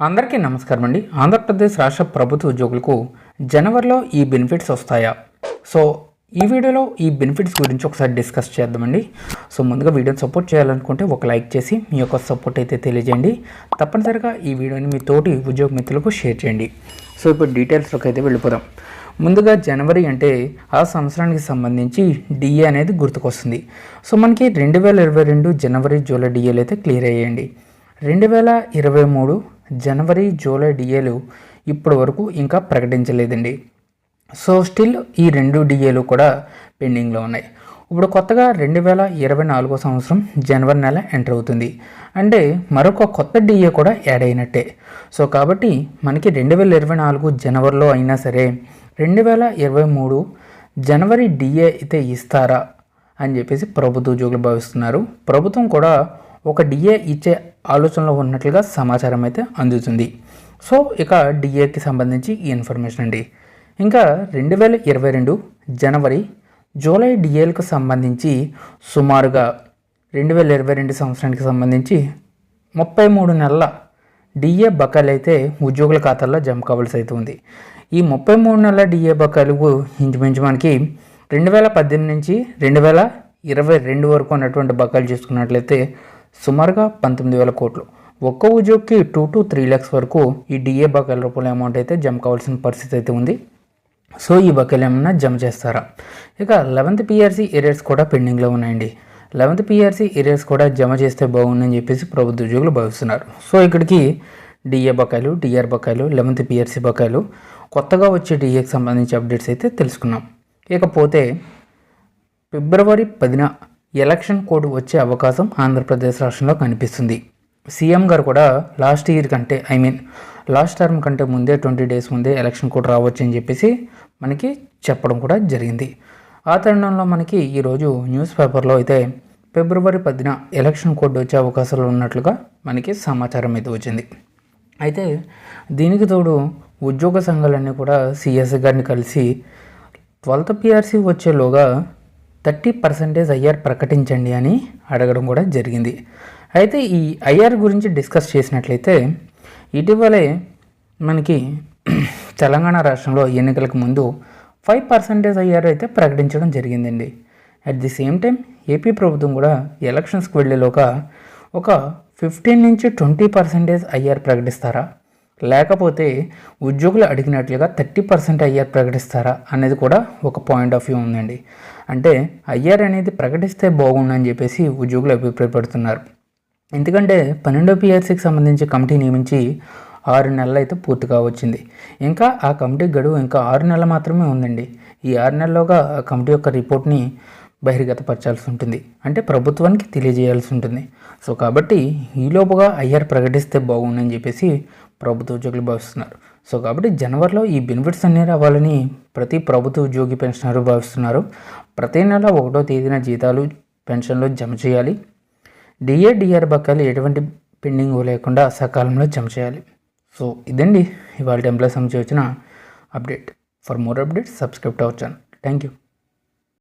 అందరికీ నమస్కారం అండి. ఆంధ్రప్రదేశ్ రాష్ట్ర ప్రభుత్వ ఉద్యోగులకు జనవరిలో ఈ బెనిఫిట్స్ వస్తాయా? సో ఈ వీడియోలో ఈ బెనిఫిట్స్ గురించి ఒకసారి డిస్కస్ చేద్దామండి. సో ముందుగా వీడియోని సపోర్ట్ చేయాలనుకుంటే ఒక లైక్ చేసి మీ యొక్క సపోర్ట్ అయితే తెలియజేయండి. తప్పనిసరిగా ఈ వీడియోని మీ తోటి ఉద్యోగ మిత్రులకు షేర్ చేయండి. సో ఇప్పుడు డీటెయిల్స్లోకి అయితే వెళ్ళిపోదాం. ముందుగా జనవరి అంటే ఆ సంవత్సరానికి సంబంధించి డిఏ అనేది గుర్తుకొస్తుంది. సో మనకి రెండు వేల ఇరవై రెండు జనవరి జూలై డిఏలు అయితే క్లియర్ అయ్యాయండి. రెండు వేల ఇరవై మూడు జనవరి జూలై డిఏలు ఇప్పటి వరకు ఇంకా ప్రకటించలేదండి. సో స్టిల్ ఈ రెండు డిఏలు కూడా పెండింగ్లో ఉన్నాయి. ఇప్పుడు కొత్తగా రెండు వేల ఇరవై నాలుగో సంవత్సరం జనవరి నెల ఎంటర్ అవుతుంది. అంటే మరొక కొత్త డిఏ కూడా యాడ్ అయినట్టే. సో కాబట్టి మనకి రెండు వేల ఇరవై నాలుగు జనవరిలో అయినా సరే రెండు వేల ఇరవై మూడు జనవరి డిఏ అయితే ఇస్తారా అని చెప్పేసి ప్రభుత్వ ఉద్యోగులు భావిస్తున్నారు. ప్రభుత్వం కూడా ఒక డిఏ ఇచ్చే ఆలోచనలో ఉన్నట్లుగా సమాచారం అయితే అందుతుంది. సో ఇక డిఏకి సంబంధించి ఈ ఇన్ఫర్మేషన్ అండి. ఇంకా రెండు వేల ఇరవై రెండు జనవరి జూలై డిఏలకు సంబంధించి సుమారుగా రెండు వేల ఇరవై రెండు సంవత్సరానికి సంబంధించి ముప్పై మూడు నెలల డిఏ బకాయిలు అయితే ఉద్యోగుల ఖాతాల్లో జమ కావాల్సి అయితే ఉంది. ఈ ముప్పై మూడు నెలల డిఏ బకాయిలు ఇంచుమించు మనకి రెండు వేల పద్దెనిమిది నుంచి రెండు వేల ఇరవై రెండు వరకు ఉన్నటువంటి బకాయిలు చూసుకున్నట్లయితే సుమారుగా పంతొమ్మిది వేల కోట్లు. ఒక్క ఉద్యోగికి టూ టు త్రీ ల్యాక్స్ వరకు ఈ డిఏ బకాయిల రూపంలో అమౌంట్ అయితే జమ కావాల్సిన పరిస్థితి అయితే ఉంది. సో ఈ బకాయిలు ఏమన్నా జమ చేస్తారా? ఇక లెవెంత్ పిఆర్సీ ఏరియర్స్ కూడా పెండింగ్లో ఉన్నాయండి. లెవెంత్ పిఆర్సీ ఏరియర్స్ కూడా జమ చేస్తే బాగుందని చెప్పేసి ప్రభుత్వ ఉద్యోగులు భావిస్తున్నారు. సో ఇక్కడికి డిఏ బకాయిలు డిఆర్ బకాయిలు లెవెంత్ పిఆర్సీ బకాయిలు కొత్తగా వచ్చే డిఏకి సంబంధించి అప్డేట్స్ అయితే తెలుసుకున్నాం. ఇకపోతే ఫిబ్రవరి పదిన ఎలక్షన్ కోడ్ వచ్చే అవకాశం ఆంధ్రప్రదేశ్ రాష్ట్రంలో కనిపిస్తుంది. సీఎం గారు కూడా లాస్ట్ ఇయర్ కంటే ఐ మీన్ లాస్ట్ టర్మ్ కంటే ముందే ట్వంటీ డేస్ ముందే ఎలక్షన్ కోడ్ రావచ్చు అని చెప్పేసి మనకి చెప్పడం కూడా జరిగింది. ఆ తరుణంలో మనకి ఈరోజు న్యూస్ పేపర్లో అయితే ఫిబ్రవరి పదిన ఎలక్షన్ కోడ్ వచ్చే అవకాశాలు ఉన్నట్లుగా మనకి సమాచారం అయితే వచ్చింది. అయితే దీనికి తోడు ఉద్యోగ సంఘాలన్నీ కూడా సిఎస్ గారిని కలిసి ట్వెల్త్ పిఆర్సీ వచ్చేలోగా థర్టీ పర్సెంటేజ్ ఐఆర్ ప్రకటించండి అని అడగడం కూడా జరిగింది. అయితే ఈ ఐఆర్ గురించి డిస్కస్ చేసినట్లయితే ఇటీవలే మనకి తెలంగాణ రాష్ట్రంలో ఎన్నికలకు ముందు ఫైవ్ పర్సెంటేజ్ ఐఆర్ అయితే ప్రకటించడం జరిగిందండి. At the same time AP ప్రభుత్వం కూడా ఎలక్షన్స్కి వెళ్ళేలోక ఒక ఫిఫ్టీన్ నుంచి ట్వంటీ పర్సెంటేజ్ ఐఆర్ ప్రకటిస్తారా? లేకపోతే ఉద్యోగులు అడిగినట్లుగా థర్టీ పర్సెంట్ ఐఆర్ ప్రకటిస్తారా అనేది కూడా ఒక పాయింట్ ఆఫ్ వ్యూ ఉందండి. అంటే ఐఆర్ అనేది ప్రకటిస్తే బాగుండని చెప్పేసి ఉద్యోగులు అభిప్రాయపడుతున్నారు. ఎందుకంటే పన్నెండో పిఆర్సీకి సంబంధించి కమిటీ నియమించి ఆరు నెలలు అయితే పూర్తిగా వచ్చింది. ఇంకా ఆ కమిటీ గడువు ఇంకా ఆరు నెలలు మాత్రమే ఉందండి. ఈ ఆరు నెలల్లోగా ఆ కమిటీ యొక్క రిపోర్ట్ని బహిర్గతపరచాల్సి ఉంటుంది. అంటే ప్రభుత్వానికి తెలియజేయాల్సి ఉంటుంది. సో కాబట్టి ఈలోపుగా ఐఆర్ ప్రకటిస్తే బాగుందని చెప్పేసి ప్రభుత్వ ఉద్యోగులు భావిస్తున్నారు. సో కాబట్టి జనవరిలో ఈ బెనిఫిట్స్ అన్నీ రావాలని ప్రతి ప్రభుత్వ ఉద్యోగి పెన్షనర్ భావిస్తున్నారు. ప్రతి నెల ఒకటో తేదీన జీతాలు పెన్షన్లు జమ చేయాలి. డిఏ డిఆర్ బకాయిలు ఎటువంటి పెండింగ్ లేకుండా సకాలంలో జమ చేయాలి. సో ఇదండి ఇవాళ టెంప్లెస్ సంబంధించి వచ్చిన update for more updates subscribe our channel thank you